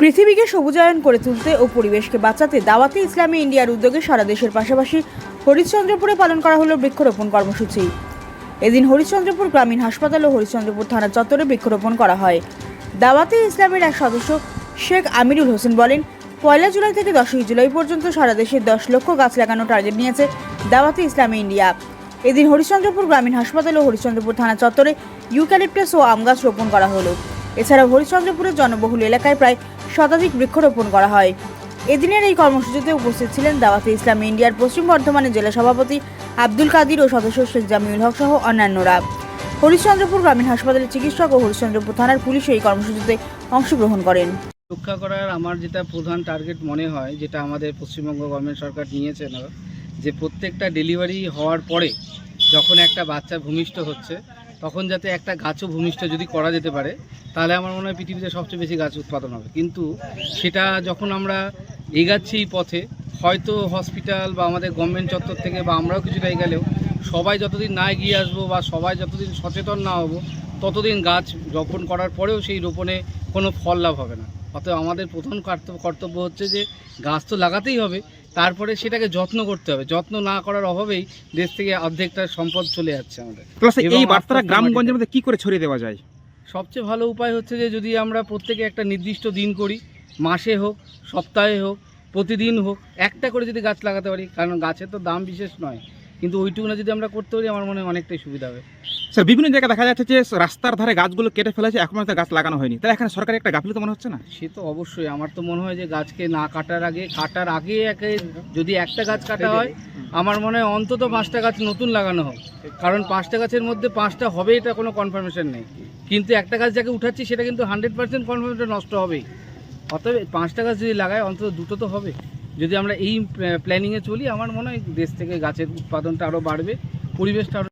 পৃথিবীকে সবুজায়ন করে তুলতে ও পরিবেশকে বাঁচাতে দাওয়াতে ইসলামী ইন্ডিয়ার উদ্যোগে সারা দেশের পাশাপাশি হরিশ্চন্দ্রপুরে পালন করা হলো বৃক্ষরোপণ কর্মসূচি। এদিন হরিশ্চন্দ্রপুর গ্রামীণ হাসপাতাল ও হরিশ্চন্দ্রপুর থানা চত্বরে বৃক্ষরোপণ করা হয়। দাওয়াতে ইসলামের এক সদস্য শেখ আমিরুল হোসেন বলেন, পয়লা জুলাই থেকে দশই জুলাই পর্যন্ত সারা দেশে দশ লক্ষ গাছ লাগানো টার্গেট নিয়েছে দাওয়াতে ইসলামী ইন্ডিয়া। এদিন হরিশ্চন্দ্রপুর গ্রামীণ হাসপাতাল ও হরিশ্চন্দ্রপুর থানা চত্বরে ইউক্যালিপটাস ও আম গাছ রোপণ করা হলো। এছাড়াও হরিশ্চন্দ্রপুরের জনবহুল এলাকায় প্রায় শতাধিক বৃক্ষরোপণ করা হয়। এদিনের এই কর্মসূচিতে উপস্থিত ছিলেন দাওয়াতে ইসলামী ইন্ডিয়ার পশ্চিম বর্ধমানের জেলা সভাপতি আব্দুল কাদির ও সদস্য শেখ জামিউল হক সহ অন্যান্যরা। হরিশ্চন্দ্রপুর গ্রামীণ হাসপাতালের চিকিৎসক ও হরিশ্চন্দ্রপুর থানার পুলিশ এই কর্মসূচিতে অংশগ্রহণ করেন। রক্ষা করার আমার যেটা প্রধান টার্গেট মনে হয়, যেটা আমাদের পশ্চিমবঙ্গ গভর্নমেন্ট সরকার নিয়েছে যে প্রত্যেকটা ডেলিভারি হওয়ার পরে যখন একটা বাচ্চা ভূমিষ্ঠ হচ্ছে তখন যাতে একটা গাছও ভূমিষ্ঠ যদি করা যেতে পারে, তাহলে আমার মনে হয় পৃথিবীতে সবচেয়ে বেশি গাছ উৎপাদন হবে। কিন্তু সেটা যখন আমরা এগাচ্ছি এই পথে, হয়তো হসপিটাল বা আমাদের গভর্নমেন্ট চত্বর থেকে বা আমরাও কিছুটা এগেলেও, সবাই যতদিন না এগিয়ে আসব বা সবাই যতদিন সচেতন না হব, ততদিন গাছ রোপণ করার পরেও সেই রোপণে কোনো ফল লাভ হবে না। অতএব আমাদের প্রথম কর্তব্য হচ্ছে যে গাছ তো লাগাতেই হবে তারপরে সেটাকে যত্ন করতে হবে। যত্ন না করার অভাবেই দেশ থেকে অর্ধেকটা সম্পদ চলে যাচ্ছে আমাদের। এই বার্তাটা গ্রামগঞ্জের মধ্যে কি করে ছড়িয়ে দেওয়া যায়? সবচেয়ে ভালো উপায় হচ্ছে যে যদি আমরা প্রত্যেকে একটা নির্দিষ্ট দিন করি মাসে হোক সপ্তাহে হোক প্রতিদিন হোক একটা করে যদি গাছ লাগাতে পারি কারণ গাছের তো দাম বিশেষ নয়। কিন্তু ওইটুকুনা যদি আমরা করতে পারি আমার মনে হয় অনেকটাই সুবিধা হবে। স্যার বিভিন্ন জায়গায় দেখা যাচ্ছে যে রাস্তার ধারে গাছগুলো কেটে ফেলেছে এখন একটা গাছ লাগানো হয়নি। তাহলে এখানে সরকারি একটা গাফিলতি মনে হচ্ছে না? সে তো অবশ্যই আমার তো মনে হয় যে গাছকে না কাটার আগে কাটার আগে একে যদি একটা গাছ কাটা হয় আমার মনে হয় অন্তত পাঁচটা গাছ নতুন লাগানো হোক। কারণ পাঁচটা গাছের মধ্যে পাঁচটা হবে এটা কোনো কনফার্মেশন নেই। কিন্তু একটা গাছ যাকে উঠাচ্ছি সেটা কিন্তু হান্ড্রেড পার্সেন্ট কনফার্মেশন নষ্ট হবেই। অতএব পাঁচটা গাছ যদি লাগায় অন্তত দুটো তো হবে যদি আমরা এই প্ল্যানিংয়ে চলি, আমার মনে হয় দেশ থেকে গাছের উৎপাদনটা আরও বাড়বে, পরিবেশটা আরও